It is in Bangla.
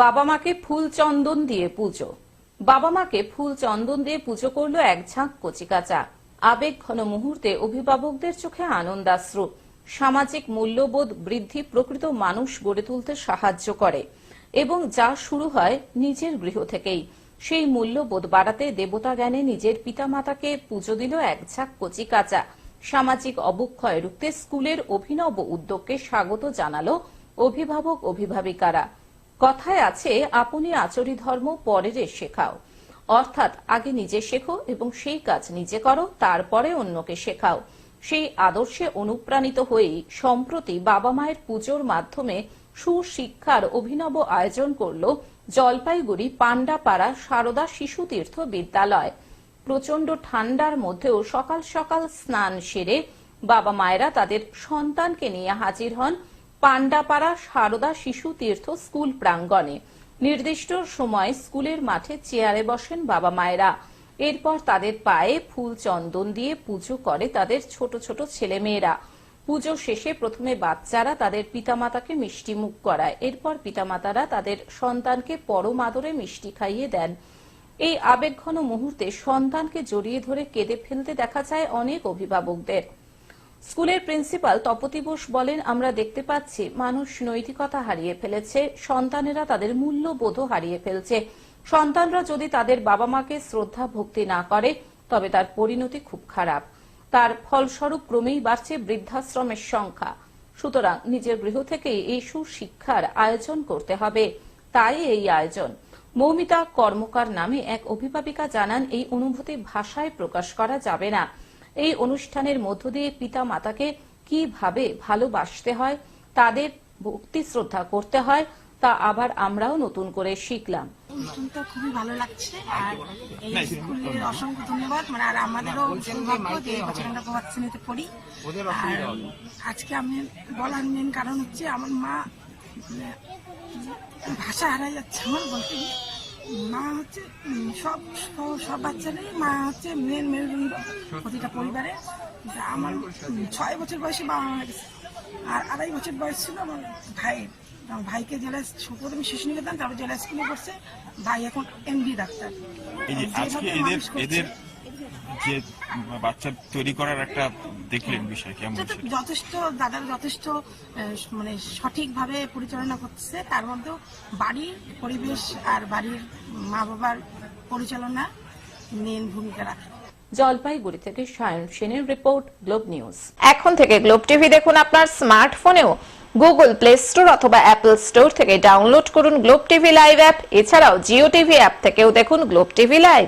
বাবা মাকে ফুল চন্দন দিয়ে পুজো। বাবা মাকে ফুল চন্দন দিয়ে পুজো করল এক ঝাঁক কচিকাচা। আবেগ ঘন মুহূর্তে অভিভাবকদের চোখে আনন্দাশ্রু। সামাজিক মূল্যবোধ বৃদ্ধি প্রকৃত মানুষ গড়ে তুলতে সাহায্য করে এবং যা শুরু হয় নিজের গৃহ থেকেই। সেই মূল্যবোধ বাড়াতে দেবতা জ্ঞানে নিজের পিতামাতাকে পুজো দিল এক ঝাঁক কচিকাচা। সামাজিক অবক্ষয় রুখতে স্কুলের অভিনব উদ্যোগকে স্বাগত জানালো অভিভাবক অভিভাবিকারা কথায় আছে, আপনি আচরি ধর্ম পরের শেখাও। অর্থাৎ আগে নিজে শেখো এবং সেই কাজ নিজে করো, তারপরে অন্যকে শেখাও। সেই আদর্শে অনুপ্রাণিত হয়েই সম্প্রতি বাবা মায়ের পুজোর মাধ্যমে সুশিক্ষার অভিনব আয়োজন করল জলপাইগুড়ি পান্ডাপাড়া সারদা শিশু তীর্থ বিদ্যালয়। প্রচণ্ড ঠান্ডার মধ্যেও সকাল সকাল স্নান সেরে বাবা মায়েরা তাদের সন্তানকে নিয়ে হাজির হন। পান্ডাপাড়া সারদা শিশু তীর্থ স্কুল প্রাঙ্গণে। নির্দিষ্ট সময় স্কুলের মাঠে চেয়ারে বসেন বাবা মায়েরা। এরপর তাদের পায়ে ফুল চন্দন দিয়ে পুজো করে তাদের ছোট ছোট ছেলে মেয়েরা পুজো শেষে প্রথমে বাচ্চারা তাদের পিতামাতাকে মিষ্টি মুখ করায়। এরপর পিতামাতারা তাদের সন্তানকে পরম আদরে মিষ্টি খাইয়ে দেন। এই আবেগঘন মুহূর্তে সন্তানকে জড়িয়ে ধরে কেঁদে ফেলতে দেখা যায় অনেক অভিভাবকদের। স্কুলের প্রিন্সিপাল তপতি বোস বলেন, আমরা দেখতে পাচ্ছি মানুষ নৈতিকতা হারিয়ে ফেলেছে, সন্তানেরা তাদের মূল্যবোধও হারিয়ে ফেলছে। সন্তানরা যদি তাদের বাবা মাকে শ্রদ্ধা ভক্তি না করে, তবে তার পরিণতি খুব খারাপ। তার ফলস্বরূপ ক্রমেই বাড়ছে বৃদ্ধাশ্রমের সংখ্যা। সুতরাং নিজের গৃহ থেকেই এই সুশিক্ষার আয়োজন করতে হবে। তাই এই আয়োজন। মৌমিতা কর্মকার নামে এক অভিভাবিকা জানান, এই অনুভূতি ভাষায় প্রকাশ করা যাবে না। এই অনুষ্ঠানের মধ্য দিয়ে পিতা মাতাকে কীভাবে ভালোবাসতে হয় তাদের ভক্তি শ্রদ্ধা করতে হয় তা আবার আমরাও নতুন করে শিখলাম। অনুষ্ঠানটা খুবই ভালো লাগছে আর এই স্কুলের অসংখ্য ধন্যবাদ। মানে আর আমাদেরও সৌভাগ্য যে আমরা পড়ি। আর আজকে আমি বলার মেন কারণ হচ্ছে আমার মা মানে, ভাষা হারাই যাচ্ছে আমার বলতে গিয়ে। মা হচ্ছে সব সব- বাচ্চারাই মা হচ্ছে মেন মেরুদণ্ড প্রতিটা পরিবারে। আমার ছয় বছর বয়সে বাবা মারা গেছে। আর আড়াই বছর বয়স ছিল আমার ভাইয়ের আমার ভাইকে জেলা প্রথমে শিশু নিকেতন তারপর জেলা স্কুলে পড়ছে। ভাই এখন এমডি ডাক্তার। এদের যে বাচ্চা তৈরি করার একটা দেখলেন বিষয় কেমন? যথেষ্ট দাদার যথেষ্ট মানে সঠিকভাবে পরিচালনা করছে তার মধ্যেও বাড়ির পরিবেশ আর বাড়ির মা বাবার পরিচালনা মেন ভূমিকা রাখে। জলপাইগুড়ি থেকে সায়ন সেনের রিপোর্ট গ্লোব নিউজ। এখন থেকে গ্লোব টিভি দেখুন আপনার স্মার্টফোনেও। গুগল প্লে স্টোর অথবা অ্যাপল স্টোর থেকে ডাউনলোড করুন গ্লোব টিভি লাইভ অ্যাপ। এছাড়াও জিও টিভি অ্যাপ থেকেও দেখুন গ্লোব টিভি লাইভ।